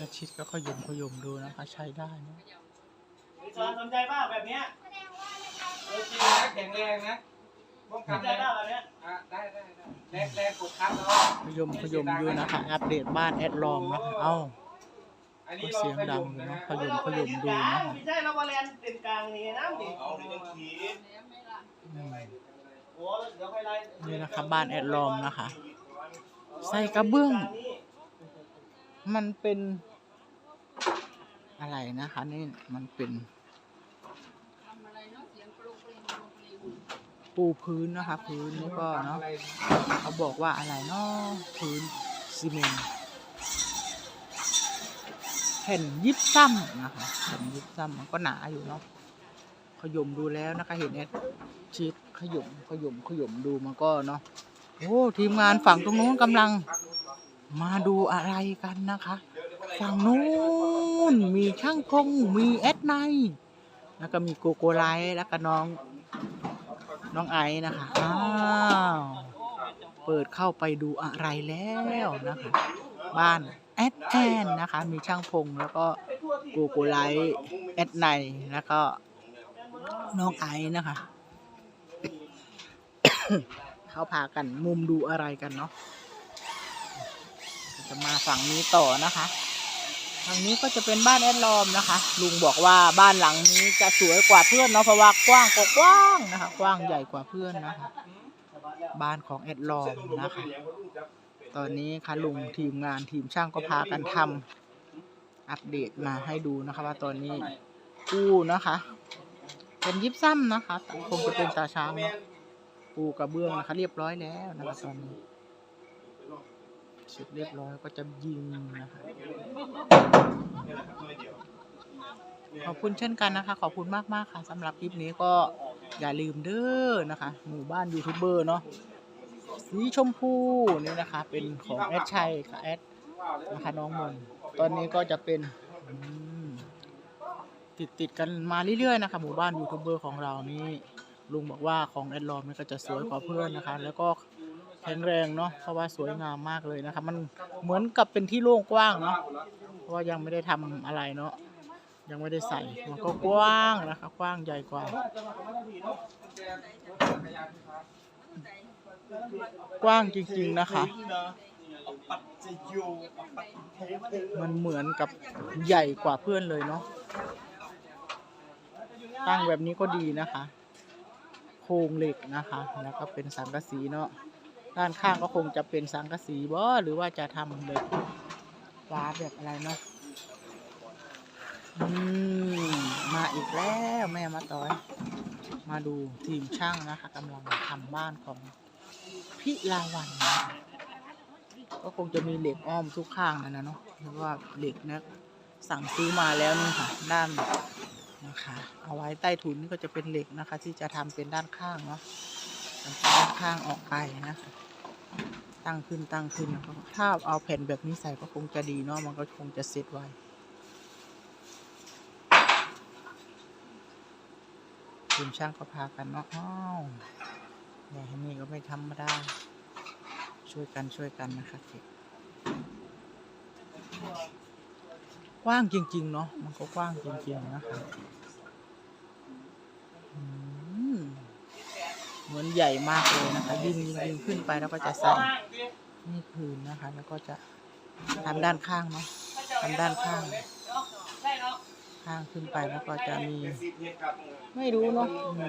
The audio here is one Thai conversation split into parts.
แล้วชิดก็ขยมขยมดูนะคะ ใช้ได้นะมีสอนสนใจบ้าแบบเนี้ยเออจริงนะแข็งแรงนะป้องสกันนใจได้บ้าแบบเนี้ยอะได้ได้ได้แรงแรงกดทับแล้วขยมขยมอยู่นะคะ อัปเดตบ้านแอดลอมนะคะเอ้า อันก็นี้เราเสียงขดัยงมอยู่นะเนาะฮะขยมขยมดูนะคะไม่ใช่เราบอลเลนเป็นกลางนี่น้ำดิเอาในต้องขีดอืมโอ้เดี๋ยวไปไล่นี่นะคะบ้านแอดลอมนะคะ ใส่กระเบื้อง มันเป็น อะไรนะคะนี่มันเป็นปูพื้นนะคะ พื้นนี่ก็เนาะเขาบอกว่าอะไรเนาะพื้นซีเมนต์แผ่นยิบซ้ำนะคะแผ่นยิบซ้ำมันก็หนาอยู่เนาะขยมดูแล้วนะคะ เห็นแอดชีดขยมขยมขยมดูมันก็เนาะโอ้ทีมงานฝั่งตรงนู้นกำลังมาดูอะไรกันนะคะ ฝั่งนู้น มีช่างพงมีแอดไนแล้วก็มีโกโกไลท์แล้วก็น้อง น้องไอซ์นะคะ อ้าว เปิดเข้าไปดูอะไรแล้วนะคะ บ้านแอดแอนนะคะ มีช่างพงแล้วก็โกโกไลท์แอดไนแล้วก็น้องไอซ์นะคะ เขาพากันมุมดูอะไรกันเนาะจะมาฝั่งนี้ต่อนะคะ ฝั่งนี้ก็จะเป็นบ้านแอดลอมนะคะ ลุงบอกว่าบ้านหลังนี้จะสวยกว่าเพื่อนเนาะเพราะว่ากว้างกว่ากว้างนะคะ กว้างใหญ่กว่าเพื่อนนะคะ บ้านของแอดลอมนะคะ ตอนนี้ค่ะลุงทีมงานทีมช่างก็พากันทำอัปเดตมาให้ดูนะคะว่าตอนนี้ปูนะคะ เป็นยิบซ้ำนะคะคงจะเป็นตาช้างเนาะปูกระเบื้องนะคะ เรียบร้อยแล้วนะคะตอนนี้ เสร็จเรียบร้อยก็จะยิงนะคะขอบคุณเช่นกันนะคะ ขอบคุณมากมากๆค่ะสำหรับคลิปนี้ก็อย่าลืมเด้อนะคะ หมู่บ้านยูทูบเบอร์เนาะสีชมพูนี่นะคะ เป็นของแอดชัยค่ะแอดนะคะน้องมนตอนนี้ก็จะเป็นติดติดกันมาเรื่อยๆนะคะ หมู่บ้านยูทูบเบอร์ของเรานี่ลุงบอกว่าของแอดลอมนี่ก็จะสวยกว่าเพื่อนนะคะ แล้วก็ แข็งแรงเนาะเพราะว่าสวยงามมากเลยนะคะมันเหมือนกับเป็นที่โล่งกว้างเนาะเพราะว่ายังไม่ได้ทำอะไรเนาะยังไม่ได้ใส่มันก็กว้างนะคะกว้างใหญ่กว่า กว้างจริงๆนะคะมันเหมือนกับใหญ่กว่าเพื่อนเลยเนาะตั้งแบบนี้ก็ดีนะคะ โครงเหล็กนะคะ แล้วก็เป็นสังกะสีเนาะ ด้านข้างก็คงจะเป็นสังกะสีบ่หรือว่าจะทำแบบฟ้าแบบอะไรเนาะอืมมาอีกแล้วแม่มาต่อย มาดูทีมช่างนะคะกำลังทำบ้านของพิลาวันนะะก็คงจะมีเหล็กอ้อมทุกข้างนะนะเนาะเพราะว่าเหล็กเนะสั่งซื้อมาแล้วนี่ค่ะ ด้านนะคะ เอาไว้ใต้ถุนนี่ก็จะเป็นเหล็กนะคะ ที่จะทำเป็นด้านข้างเนาะ ด้านข้างออกไปนะคะ ตั้งขึ้นตั้งขึ้นนะครับถ้าเอาแผ่นแบบนี้ใส่ก็คงจะดีเนาะมันก็คงจะเสร็จไวทีมช่างก็พากันเนาะอ้าวเนี่ยนี่ก็ไม่ธรรมดาช่วยกันช่วยกันนะคะเก็บกว้างจริง ๆ เนาะมันก็กว้างจริง ๆ นะคะอืม เหมือนใหญ่มากเลยนะคะ ยิ่งยิงยิงขึ้นไปแล้วก็จะใส่นี่พื้นนะคะ แล้วก็จะทำด้านข้างเนาะทำด้านข้าง ข้างขึ้นไปแล้วก็จะมี ไม่รู้เนาะอื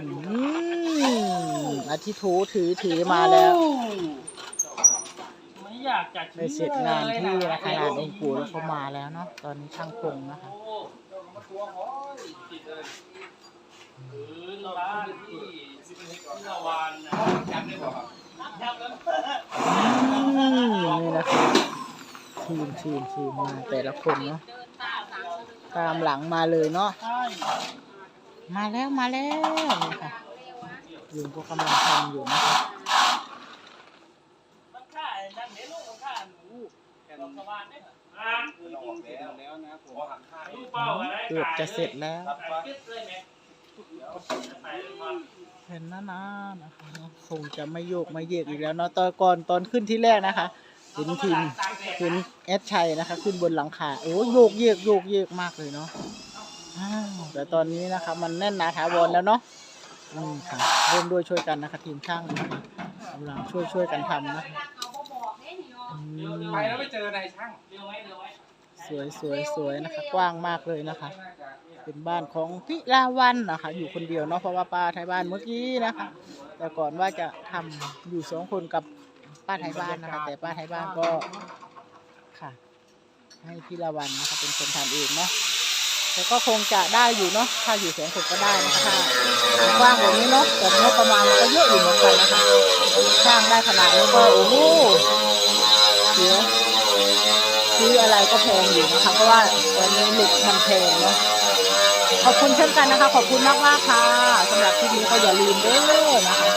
มอาทิถูถือถือมาแล้วไม่อยากจัดไปเสร็จงานที่ขนาดองค์ปู่แล้วก็มาแล้วเนาะตอนนี้ช่างพงนะคะพื้นบ้านที่ นี่นะคะทีมทีมทีมมาแต่ละคนเนาะตามหลังมาเลยเนาะมาแล้วมาแล้วนี่ค่ะลุงก็กำลังทำอยู่นะคะเกือบจะเสร็จแล้ว เห็นนะนะนะคะเนอะคงจะไม่โยกไม่เยกอีกแล้วเนาะตอนก่อนตอนขึ้นที่แรกนะคะ เห็นทีมเห็นแอดชัยนะคะ ขึ้นบนหลังคาโอ้โยกเยกโยกเยกมากเลยเนาะอ้าวแต่ตอนนี้นะคะ มันแน่นหนาถาวรแล้วเนาะอืมค่ะร่วมด้วยช่วยกันนะคะ ทีมช่างนะคะกำลังช่วยช่วยกันทำนะ ไปแล้วไปเจอนายช่าง เร็วไว้เร็วไว้ สวยสวยสวยนะคะ กว้างมากเลยนะคะ เป็นบ้านของพิลาวันนะคะ อยู่คนเดียวเนาะเพราะว่าป้าไทยบ้านเมื่อกี้นะคะ แต่ก่อนว่าจะทำอยู่สองคนกับป้าไทยบ้านนะคะ แต่ป้าไทยบ้านก็ค่ะ ให้พิลาวันนะคะเป็นคนทำเองเนาะแต่ก็คงจะได้อยู่เนาะถ้าอยู่สองคนก็ได้นะคะถ้ากว้างกว่านี้เนาะแต่งบประมาณมันก็เยอะอยู่เหมือนกันนะคะสร้างได้ขนาดนี้ก็โอ้โหเสีย ซื้ออะไรก็แพงอยู่นะคะ เพราะว่าตอนนี้หล็กมันแพงเนาะขอบคุณเช่นกันนะคะ ขอบคุณมากมากค่ะสำหรับคลิปนี้ก็อย่าลืมเด้อนะคะ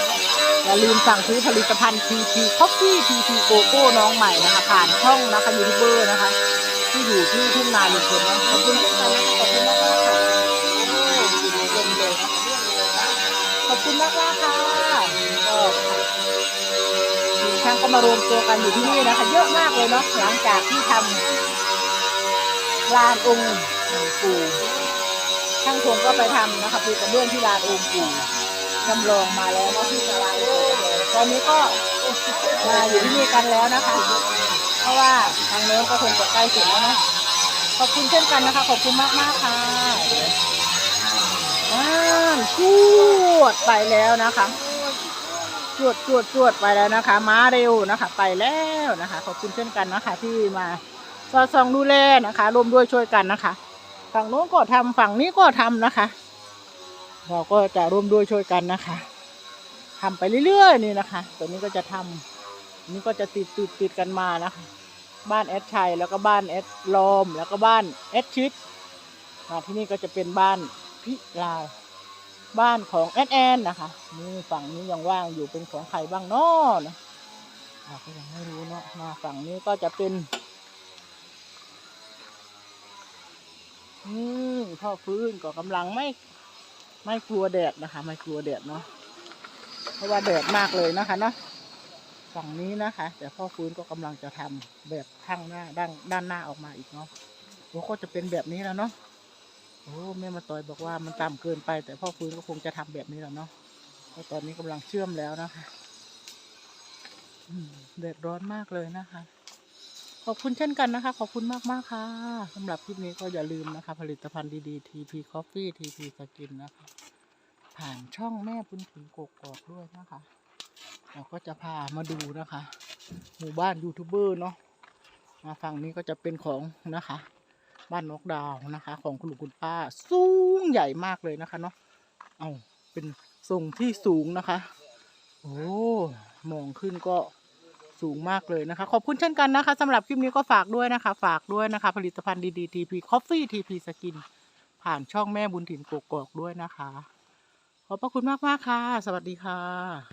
อย่าลืมสั่งซื้อผลิตภัณฑ์ TP Coffee TP Coco น้องใหม่นะคะผ่านช่องนะคะยูทูบเบอร์นะคะ ที่อยู่ที่ทุ่งนาลุงพลนะขอบคุณเช่นกันนะคะขอบคุณมากมากค่ะโอ้กินเย็นเลยนะคะขอบคุณมากมากค่ะ ทีมช่างก็มารวมตัวกันอยู่ที่นี่นะคะ เยอะมากเลยเนาะหลังจากที่ทำลานองค์ปู่ช่างพงก็ไปทำนะคะปูกระเบื้องที่ลานองค์ปู่จำลองมาแล้วเนาะที่ตลาดตอนนี้ก็มาอยู่ที่นี่กันแล้วนะคะ เพราะว่าทางโน้นก็คงจะใกล้เสร็จแล้วนะขอบคุณเช่นกันนะคะ ขอบคุณมากมากค่ะอ่าจวดไปแล้วนะคะ จวดจวดจวดไปแล้วนะคะ ม้าเร็วนะคะ ไปแล้วนะคะ ขอบคุณเช่นกันนะคะ ที่มาสอดส่องดูแลนะคะร่วมด้วยช่วยกันนะคะ ฝั่งโน้นก็ทำฝั่งนี้ก็ทำนะคะ เราก็จะร่วมด้วยช่วยกันนะคะทำไปเรื่อยๆนี่นะคะ ตัวนี้ก็จะทำนี่ก็จะติดติดติดกันมานะคะ บ้านแอดชัยแล้วก็บ้านแอดลอมแล้วก็บ้านแอดชิดมาที่นี่ก็จะเป็นบ้านพิลา บ้านของแอดแอนนะคะนี่ฝั่งนี้ยังว่างอยู่เป็นของใครบ้างเนาะนะเราก็ยังไม่รู้เนาะมาฝั่งนี้ก็จะเป็นอืมพ่อฟื้นก็กำลังไม่ไม่กลัวแดดนะคะ ไม่กลัวแดดเนาะเพราะว่าแดดมากเลยนะคะเนาะฝั่งนี้นะคะ แต่พ่อฟื้นก็กำลังจะทำแบบข้างหน้าด้านด้านหน้าออกมาอีกเนาะโอ้ก็จะเป็นแบบนี้แล้วเนาะ โอ้แม่มาตอยบอกว่ามันต่ำเกินไป แต่พ่อฟื้นก็คงจะทำแบบนี้แล้วเนาะเพราะตอนนี้กำลังเชื่อมแล้วนะคะอืมแดร้อนมากเลยนะคะ ขอบคุณเช่นกันนะคะ ขอบคุณมากมากค่ะสำหรับคลิปนี้ก็อย่าลืมนะคะ ผลิตภัณฑ์ดีๆ TP Coffee TP Skin นะคะ ผ่านช่องแม่บุญถึงกกอกด้วยนะคะ เราก็จะพามาดูนะคะ หมู่บ้านยูทูบเบอร์เนาะมาฝั่งนี้ก็จะเป็นของนะคะ บ้านนกดาวนะคะ ของคุณลุงคุณป้า สูงใหญ่มากเลยนะคะเนาะเอาเป็นทรงที่สูงนะคะ โอ้มองขึ้นก็สูงมากเลยนะคะ ขอบคุณเช่นกันนะคะสำหรับคลิปนี้ก็ฝากด้วยนะคะ ฝากด้วยนะคะ ผลิตภัณฑ์ดีๆ TP Coffee TP Skin ผ่านช่องแม่บุญถิ่นกกอกด้วยนะคะ ขอบพระคุณมากๆค่ะ สวัสดีค่ะ